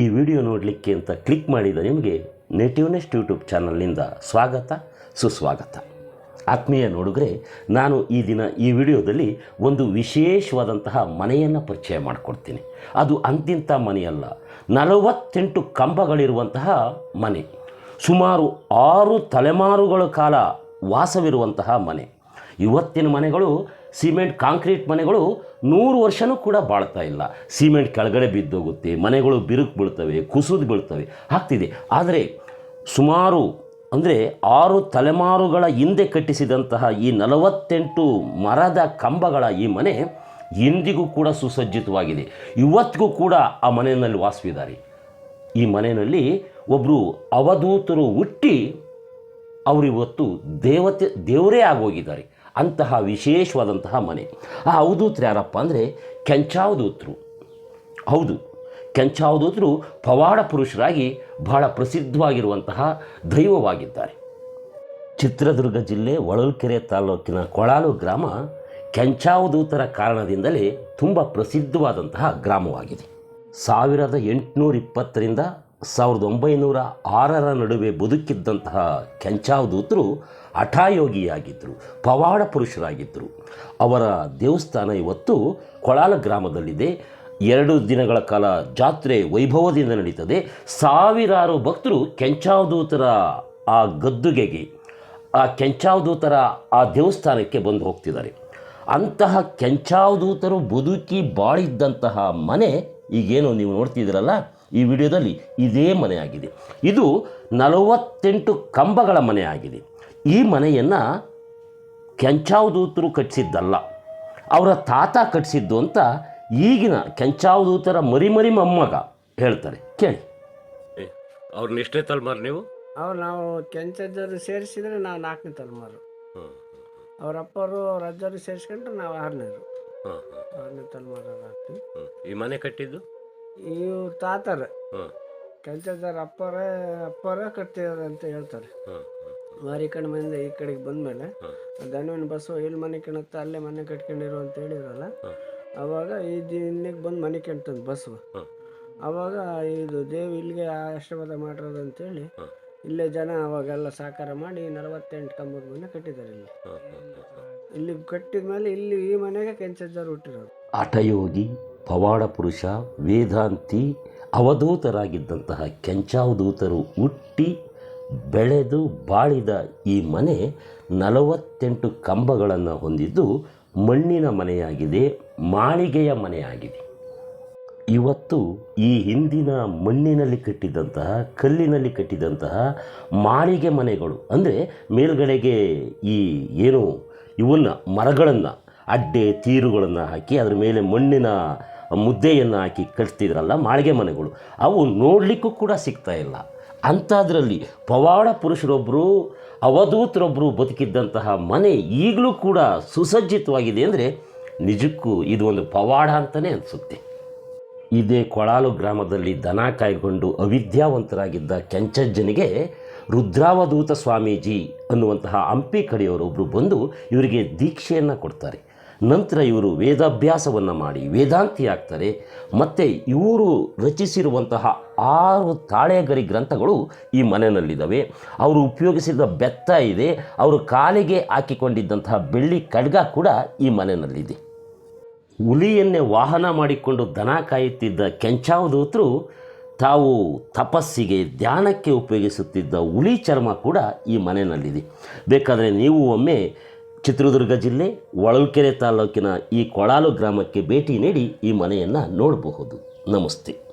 ಈ ವಿಡಿಯೋ ನೋಡಲಿಕ್ಕೆ ಅಂತ ಕ್ಲಿಕ್ ಮಾಡಿದ ನಿಮಗೆ ನೇಟಿವ್ನೆಸ್ಟ್ ಯೂಟ್ಯೂಬ್ ಚಾನಲ್ನಿಂದ ಸ್ವಾಗತ, ಸುಸ್ವಾಗತ. ಆತ್ಮೀಯ ನೋಡುಗರೆ, ನಾನು ಈ ದಿನ ಈ ವಿಡಿಯೋದಲ್ಲಿ ಒಂದು ವಿಶೇಷವಾದಂತಹ ಮನೆಯನ್ನು ಪರಿಚಯ ಮಾಡಿಕೊಡ್ತೀನಿ. ಅದು ಅಂತಿಂಥ ಮನೆಯಲ್ಲ, ನಲವತ್ತೆಂಟು ಕಂಬಗಳಿರುವಂತಹ ಮನೆ. ಸುಮಾರು ಆರು ತಲೆಮಾರುಗಳ ಕಾಲ ವಾಸವಿರುವಂತಹ ಮನೆ. ಇವತ್ತಿನ ಮನೆಗಳು, ಸಿಮೆಂಟ್, ಕಾಂಕ್ರೀಟ್ ಮನೆಗಳು ನೂರು ವರ್ಷನೂ ಕೂಡ ಬಾಳ್ತಾ ಇಲ್ಲ. ಸಿಮೆಂಟ್ ಕೆಳಗಡೆ ಬಿದ್ದೋಗುತ್ತೆ, ಮನೆಗಳು ಬಿರುಕು ಬೀಳ್ತವೆ, ಕುಸಿದು ಬೀಳ್ತವೆ, ಆಗ್ತಿದೆ. ಆದರೆ ಸುಮಾರು, ಅಂದರೆ ಆರು ತಲೆಮಾರುಗಳ ಹಿಂದೆ ಕಟ್ಟಿಸಿದಂತಹ ಈ ನಲವತ್ತೆಂಟು ಮರದ ಕಂಬಗಳ ಈ ಮನೆ ಇಂದಿಗೂ ಕೂಡ ಸುಸಜ್ಜಿತವಾಗಿದೆ. ಇವತ್ತಿಗೂ ಕೂಡ ಆ ಮನೆಯಲ್ಲಿ ವಾಸವಿದ್ದಾರೆ. ಈ ಮನೆಯಲ್ಲಿ ಒಬ್ಬರು ಅವಧೂತರು ಹುಟ್ಟಿ ಅವರಿವತ್ತು ದೇವತೆ, ದೇವರೇ ಆಗೋಗಿದ್ದಾರೆ. ಅಂತಹ ವಿಶೇಷವಾದಂತಹ ಮನೆ. ಆ ಅವಧೂತ್ರು ಯಾರಪ್ಪ ಅಂದರೆ ಕೆಂಚಾವಧೂತರು ಹೌದು ಕೆಂಚಾವಧೂತರು ಪವಾಡ ಪುರುಷರಾಗಿ ಬಹಳ ಪ್ರಸಿದ್ಧವಾಗಿರುವಂತಹ ದೈವವಾಗಿದ್ದಾರೆ. ಚಿತ್ರದುರ್ಗ ಜಿಲ್ಲೆ ಹೊಳಲ್ಕೆರೆ ತಾಲೂಕಿನ ಕೊಳಾಲು ಗ್ರಾಮ ಕೆಂಚಾವಧೂತರ ಕಾರಣದಿಂದಲೇ ತುಂಬ ಪ್ರಸಿದ್ಧವಾದಂತಹ ಗ್ರಾಮವಾಗಿದೆ. ಸಾವಿರದ ಎಂಟುನೂರ ಇಪ್ಪತ್ತರಿಂದ ಸಾವಿರದ ಒಂಬೈನೂರ ಆರರ ನಡುವೆ ಬದುಕಿದ್ದಂತಹ ಕೆಂಚಾವಧೂತರು ಹಠಾಯೋಗಿಯಾಗಿದ್ದರು ಪವಾಡ ಪುರುಷರಾಗಿದ್ದರು ಅವರ ದೇವಸ್ಥಾನ ಇವತ್ತು ಕೊಳಾಲ ಗ್ರಾಮದಲ್ಲಿದೆ. ಎರಡು ದಿನಗಳ ಕಾಲ ಜಾತ್ರೆ ವೈಭವದಿಂದ ನಡೀತದೆ. ಸಾವಿರಾರು ಭಕ್ತರು ಕೆಂಚಾವಧೂತರ ಆ ಗದ್ದುಗೆಗೆ, ಆ ಕೆಂಚಾವಧೂತರ ಆ ದೇವಸ್ಥಾನಕ್ಕೆ ಬಂದು ಹೋಗ್ತಿದ್ದಾರೆ. ಅಂತಹ ಕೆಂಚಾವಧೂತರು ಬದುಕಿ ಬಾಳಿದ್ದಂತಹ ಮನೆ ಈಗೇನು ನೀವು ನೋಡ್ತಿದ್ದೀರಲ್ಲ, ಈ ವಿಡಿಯೋದಲ್ಲಿ ಇದೇ ಮನೆಯಾಗಿದೆ ಇದು ನಲವತ್ತೆಂಟು ಕಂಬಗಳ ಮನೆಯಾಗಿದೆ ಈ ಮನೆಯನ್ನು ಕೆಂಚಾವಧೂತರು ಕಟ್ಟಿಸಿದ್ದಲ್ಲ. ಅವರ ತಾತ ಕಟ್ಟಿಸಿದ್ದು ಅಂತ ಈಗಿನ ಕೆಂಚಾವಧೂತರ ಮರಿಮರಿ ಮೊಮ್ಮಗ ಹೇಳ್ತಾರೆ. ಕೇಳಿ. ಅವ್ರನ್ನ ಎಷ್ಟೇ ತಲೆಮಾರು ನೀವು? ಅವ್ರು ನಾವು ಕೆಂಚಜ್ಜರು ಸೇರಿಸಿದ್ರೆ ನಾವು ನಾಲ್ಕನೇ ತಲೆಮಾರು. ಅವ್ರ ಅಪ್ಪರು ಅವ್ರ ಅಜ್ಜರು ಸೇರಿಸ್ಕೊಂಡ್ರೆ ನಾವು ಆರನೇರು. ಆರನೇ ತಲೆಮಾರು ಹಾಕ್ತೀವಿ ಈ ಮನೆ ಕಟ್ಟಿದ್ದು? ಇವ್ರ ತಾತರ. ಅಪ್ಪರೇ ಅಪ್ಪರೇ ಅಪ್ಪರ ಕಟ್ಟಿದಾರೆ ಅಂತ ಹೇಳ್ತಾರೆ. ಮಾರಿ ಕಡೆ ಮನೆಯಿಂದ ಈ ಕಡೆಗೆ ಬಂದಮೇಲೆ ದಂಡವಿನ ಬಸ್ಸು ಇಲ್ಲಿ ಮನೆ ಕಣತ್ತ ಅಲ್ಲೇ ಮನೆ ಕಟ್ಕೊಂಡಿರು ಅಂತ ಹೇಳಿದ್ರಲ್ಲ ಅವಾಗ ಈ ದಿನಕ್ಕೆ ಬಂದು ಮನೆ ಕಣ್ತಂದು ಬಸ್ಸು ಅವಾಗ ಇದು ದೇವಿ ಇಲ್ಲಿಗೆ ಆಶೀರ್ವಾದ ಮಾಡಿರೋದು ಅಂತೇಳಿ ಇಲ್ಲೇ ಜನ ಅವಾಗೆಲ್ಲ ಸಾಕಾರ ಮಾಡಿ ನಲವತ್ತೆಂಟು ಕಂಬದ ಮನೆ ಕಟ್ಟಿದ್ದಾರೆ ಇಲ್ಲಿ. ಇಲ್ಲಿ ಕಟ್ಟಿದ ಮೇಲೆ ಇಲ್ಲಿ ಈ ಮನೆಗೆ ಕೆಂಚಜ್ಜಾರು ಹುಟ್ಟಿರೋದು. ಹಠಯೋಗಿ ಪವಾಡ ಪುರುಷ ವೇದಾಂತಿ ಅವಧೂತರಾಗಿದ್ದಂತಹ ಕೆಂಚಾವಧೂತರು ಹುಟ್ಟಿ ಬೆಳೆದು ಬಾಳಿದ ಈ ಮನೆ ನಲವತ್ತೆಂಟು ಕಂಬಗಳನ್ನು ಹೊಂದಿದ್ದು ಮಣ್ಣಿನ ಮನೆಯಾಗಿದೆ, ಮಾಳಿಗೆಯ ಮನೆಯಾಗಿದೆ. ಇವತ್ತು ಈ ಹಿಂದಿನ ಮಣ್ಣಿನಲ್ಲಿ ಕಟ್ಟಿದಂತಹ, ಕಲ್ಲಿನಲ್ಲಿ ಕಟ್ಟಿದಂತಹ ಮಾಳಿಗೆ ಮನೆಗಳು, ಅಂದರೆ ಮೇಲ್ಗಡೆಗೆ ಈ ಏನು ಇವನ್ನ ಮರಗಳನ್ನು, ಅಡ್ಡೆ ತೀರುಗಳನ್ನು ಹಾಕಿ ಅದರ ಮೇಲೆ ಮಣ್ಣಿನ ಮುದ್ದೆಯನ್ನು ಹಾಕಿ ಕಟ್ತಿದ್ರಲ್ಲ ಮಾಳಿಗೆ ಮನೆಗಳು, ಅವು ನೋಡಲಿಕ್ಕೂ ಕೂಡ ಸಿಗ್ತಾ ಇಲ್ಲ. ಅಂಥದ್ರಲ್ಲಿ ಪವಾಡ ಪುರುಷರೊಬ್ಬರು ಅವಧೂತರೊಬ್ಬರು ಬದುಕಿದ್ದಂತಹ ಮನೆ ಈಗಲೂ ಕೂಡ ಸುಸಜ್ಜಿತವಾಗಿದೆ ಅಂದರೆ ನಿಜಕ್ಕೂ ಇದು ಒಂದು ಪವಾಡ ಅಂತಲೇ ಅನಿಸುತ್ತೆ. ಇದೇ ಕೊಳಾಲು ಗ್ರಾಮದಲ್ಲಿ ದನ ಕಾಯ್ಕೊಂಡು ಅವಿದ್ಯಾವಂತರಾಗಿದ್ದ ಕೆಂಚಜ್ಜನಿಗೆ ರುದ್ರಾವಧೂತ ಸ್ವಾಮೀಜಿ ಅನ್ನುವಂತಹ ಹಂಪಿ ಕಡೆಯವರೊಬ್ಬರು ಬಂದು ಇವರಿಗೆ ದೀಕ್ಷೆಯನ್ನು ಕೊಡ್ತಾರೆ. ನಂತರ ಇವರು ವೇದಾಭ್ಯಾಸವನ್ನು ಮಾಡಿ ವೇದಾಂತಿ ಆಗ್ತಾರೆ ಮತ್ತು ಇವರು ರಚಿಸಿರುವಂತಹ ಆರು ತಾಳೆಗರಿ ಗ್ರಂಥಗಳು ಈ ಮನೆಯಲ್ಲಿದ್ದಾವೆ. ಅವರು ಉಪಯೋಗಿಸಿದ ಬೆತ್ತ ಇದೆ. ಅವರು ಕಾಲಿಗೆ ಹಾಕಿಕೊಂಡಿದ್ದಂತಹ ಬೆಳ್ಳಿ ಖಡ್ಗ ಕೂಡ ಈ ಮನೆಯಲ್ಲಿದೆ. ಹುಲಿಯನ್ನೇ ವಾಹನ ಮಾಡಿಕೊಂಡು ದನ ಕಾಯುತ್ತಿದ್ದ ಕೆಂಚಾವಧೂತರು ತಾವು ತಪಸ್ಸಿಗೆ, ಧ್ಯಾನಕ್ಕೆ ಉಪಯೋಗಿಸುತ್ತಿದ್ದ ಹುಲಿ ಚರ್ಮ ಕೂಡ ಈ ಮನೆಯಲ್ಲಿದೆ. ಬೇಕಾದರೆ ನೀವು ಒಮ್ಮೆ ಚಿತ್ರದುರ್ಗ ಜಿಲ್ಲೆ ಹೊಳಲ್ಕೆರೆ ತಾಲೂಕಿನ ಈ ಕೊಳಾಲು ಗ್ರಾಮಕ್ಕೆ ಭೇಟಿ ನೀಡಿ ಈ ಮನೆಯನ್ನು ನೋಡಬಹುದು. ನಮಸ್ತೆ.